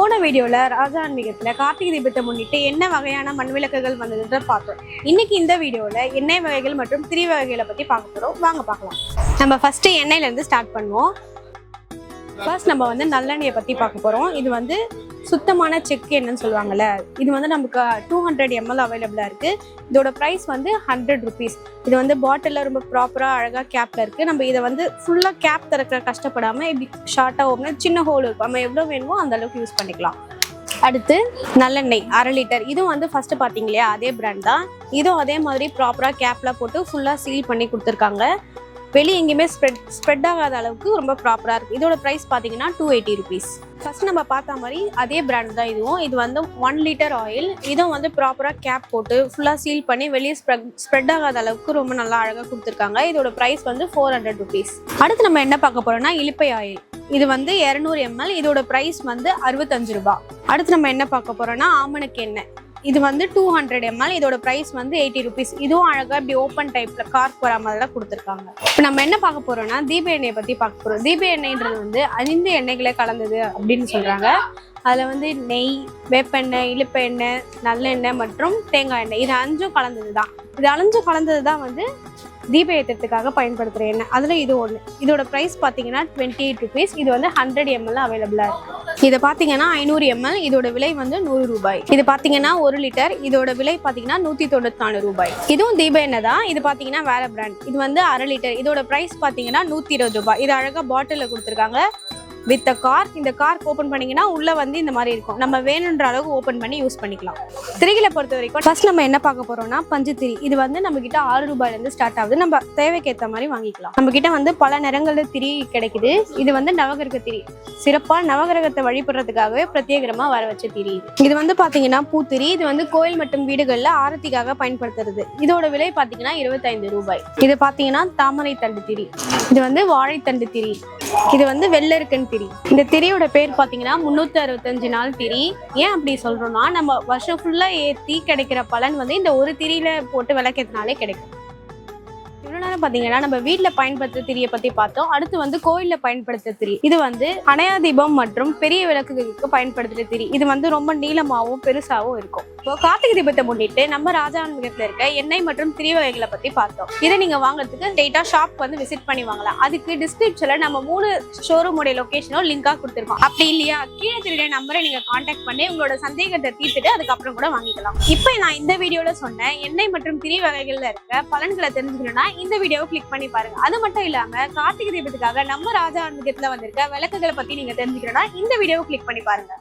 போன வீடியோவில் ராஜா கார்த்திகை தீபத்தை முன்னிட்டு என்ன வகையான மண் விளக்குகள் வந்ததுன்ற பார்த்தோம். இன்னைக்கு இந்த வீடியோவில் எண்ணெய் வகைகள் மற்றும் திரி வகைகளை பற்றி பார்க்க போகிறோம் வாங்க பார்க்கலாம். நம்ம ஃபஸ்ட்டு எண்ணெயிலேருந்து ஸ்டார்ட் பண்ணுவோம். ஃபர்ஸ்ட் நம்ம வந்து நல்லெண்ணெயை பற்றி பார்க்க போகிறோம் இது வந்து சுத்தமான செக் என்னன்னு சொல்லுவாங்கல்ல இது வந்து நமக்கு டூ ஹண்ட்ரட் எம்எல் அவைலபிளா இருக்கு. இதோட ப்ரைஸ் வந்து ஹண்ட்ரட் ருபீஸ் இது வந்து பாட்டிலில் ரொம்ப ப்ராப்பராக அழகாக கேப்பில் இருக்குது நம்ம இதை வந்து ஃபுல்லாக கேப் திறக்கிற கஷ்டப்படாமல் இப்படி ஷார்ட்டாக ஓப்பனா சின்ன ஹோல் இருக்கும் நம்ம எவ்வளோ வேணுமோ அந்த அளவுக்கு யூஸ் பண்ணிக்கலாம். அடுத்து நல்லெண்ணெய் அரை லிட்டர் இதுவும் வந்து ஃபர்ஸ்ட் பார்த்தீங்க இல்லையா அதே பிராண்ட் தான். இதுவும் அதே மாதிரி ப்ராப்பராக கேப்பில் போட்டு ஃபுல்லாக சீல் பண்ணி கொடுத்துருக்காங்க. வெளியே எங்கேயுமே ஸ்ப்ரெட் ஸ்ப்ரெட் ஆகாத அளவுக்கு ரொம்ப ப்ராப்பராக இருக்குது இதோட ப்ரைஸ் பார்த்தீங்கன்னா டூ எயிட்டி ருபீஸ் ஃபர்ஸ்ட் நம்ம பார்த்த மாதிரி அதே பிராண்ட் தான் இதுவும். இது வந்து ஒன் லிட்டர் ஆயில் இதுவும் வந்து ப்ராப்பராக கேப் போட்டு ஃபுல்லாக சீல் பண்ணி வெளியே ஸ்ப்ரெட் ஸ்ப்ரெட் ஆகாத அளவுக்கு ரொம்ப நல்லா அழகாக கொடுத்துருக்காங்க. இதோட ப்ரைஸ் வந்து ஃபோர் ஹண்ட்ரட் ருபீஸ் அடுத்து நம்ம என்ன பார்க்க போகிறோம்னா இலிப்பை ஆயில் இது வந்து இரநூறு எம்எல் இதோட ப்ரைஸ் வந்து அறுபத்தஞ்சு ரூபா அடுத்து நம்ம என்ன பார்க்க போகிறோம்னா ஆமணக்கு எண்ணெய். இது வந்து டூ ஹண்ட்ரட் எம்எல் இதோட ப்ரைஸ் வந்து எயிட்டி ருபீஸ் இதுவும் அழகாக இப்படி ஓப்பன் டைப்ல கார்க் வர மாதிரிலாம் கொடுத்துருக்காங்க. இப்போ நம்ம என்ன பார்க்க போறோம்னா தீப எண்ணெயை பத்தி பார்க்க போறோம். தீப எண்ணெய்ன்றது வந்து ஐந்து எண்ணெய்களை கலந்தது அப்படின்னு சொல்றாங்க. அதில் வந்து நெய் வேப்பெண்ணெய் இழுப்பெண்ணெய் நல்லெண்ணெய் மற்றும் தேங்காய் எண்ணெய். இது அஞ்சும் கலந்தது தான் இது அஞ்சு கலந்தது தான் வந்து தீப ஏற்றத்துக்காக பயன்படுத்துகிற எண்ணெய் அதில் இது ஒன்று இதோட ப்ரைஸ் பார்த்தீங்கன்னா டுவெண்ட்டி எயிட் ருபீஸ் இது வந்து ஹண்ட்ரட் எம்எல் அவைலபிளாக இருக்குது இதை பார்த்தீங்கன்னா ஐநூறு எம்எல் இதோட விலை வந்து நூறு ரூபாய். இது பார்த்தீங்கன்னா ஒரு லிட்டர் இதோட விலை பார்த்தீங்கன்னா நூற்றி தொண்ணூற்றி நாலு ரூபாய். இதுவும் தீப எண்ணெய் தான். இது பார்த்தீங்கன்னா வேற பிராண்ட் இது வந்து அரை லிட்டர் இதோட ப்ரைஸ் பார்த்தீங்கன்னா நூற்றி இருபது ரூபாய். இது அழகாக பாட்டிலில் கொடுத்துருக்காங்க. வித் கார் இந்த கார் ஓப்பன் பண்ணீங்கன்னா உள்ள வந்து இந்த மாதிரி இருக்கும். நம்ம வேணுன்ற அளவுக்கு ஓப்பன் பண்ணி யூஸ் பண்ணிக்கலாம். திரிகளை பொறுத்த வரைக்கும் ஃபர்ஸ்ட் நம்ம என்ன பார்க்க போறோம்னா பஞ்சுத்திரி. இது வந்து நம்ம கிட்ட ஆறு ரூபாயில இருந்து ஸ்டார்ட் ஆகுது. நம்ம தேவைக்கேற்ற மாதிரி வாங்கிக்கலாம். நம்ம கிட்ட வந்து பல நிறங்கள்ல திரி கிடைக்குது. இது வந்து நவகிரக திரி. சிறப்பா நவகிரகத்தை வழிபடுறதுக்காகவே பிரத்யேகமா வர வச்ச திரி இது. வந்து பாத்தீங்கன்னா பூத்திரி. இது வந்து கோயில் மற்றும் வீடுகள்ல ஆரத்திக்காக பயன்படுத்துறது. இதோட விலை பாத்தீங்கன்னா இருபத்தைந்து ரூபாய். இது பாத்தீங்கன்னா தாமரை தண்டு திரி. இது வந்து வாழைத்தண்டு திரி. இது வந்து வெள்ளருக்கன் திரி. இந்த திரியோட பேர் பார்த்தீங்கன்னா முன்னூத்தி அறுபத்தஞ்சு நாள் திரி. ஏன் அப்படி சொல்றோம்னா நம்ம வருஷம் ஃபுல்லா ஏத்தி கிடைக்கிற பலன் வந்து இந்த ஒரு திரியில போட்டு விளக்கிறதுனாலே கிடைக்கும். இவ்வளவு நேரம் பாத்தீங்கன்னா நம்ம வீட்டில் பயன்படுத்துற திரியை பத்தி பார்த்தோம். அடுத்து வந்து கோயில்ல பயன்படுத்த திரி. இது வந்து அணையா தீபம் மற்றும் பெரிய விளக்குகளுக்கு பயன்படுத்துற திரி. இது வந்து ரொம்ப நீளமாவும் பெருசாவும் இருக்கும். இப்போ கார்த்திகை தீபத்தை முன்னிட்டு நம்ம ராஜான்மிகத்துல இருக்க எண்ணெய் மற்றும் திரி வகைகளை பத்தி பார்த்தோம். இதை நீங்க வாங்குறதுக்கு டேட்டா ஷாப் வந்து விசிட் பண்ணி வாங்கலாம். அதுக்கு டிஸ்கிரிப்ஷன்ல நம்ம மூணு ஷோரூமுடைய லொகேஷனும் லிங்கா கொடுத்துருக்கோம். அப்படி இல்லையா? கீழே தெரிய நம்பரை நீங்க காண்டாக்ட் பண்ணி உங்களோட சந்தேகத்தை தீர்த்துட்டு அதுக்கப்புறம் கூட வாங்கிக்கலாம். இப்போ நான் இந்த வீடியோல சொன்னேன் எண்ணெய் மற்றும் திரி வகைகள்ல இருக்க பலன்களை தெரிஞ்சுக்கணும்னா இந்த வீடியோவை கிளிக் பண்ணி பாருங்க. அது மட்டும் இல்லாம கார்த்திகை தீபத்துக்காக நம்ம ராஜா ஆன்மீகத்துல வந்திருக்க விளக்குகளை பத்தி நீங்க தெரிஞ்சுக்கணும்னா இந்த வீடியோவை கிளிக் பண்ணி பாருங்க.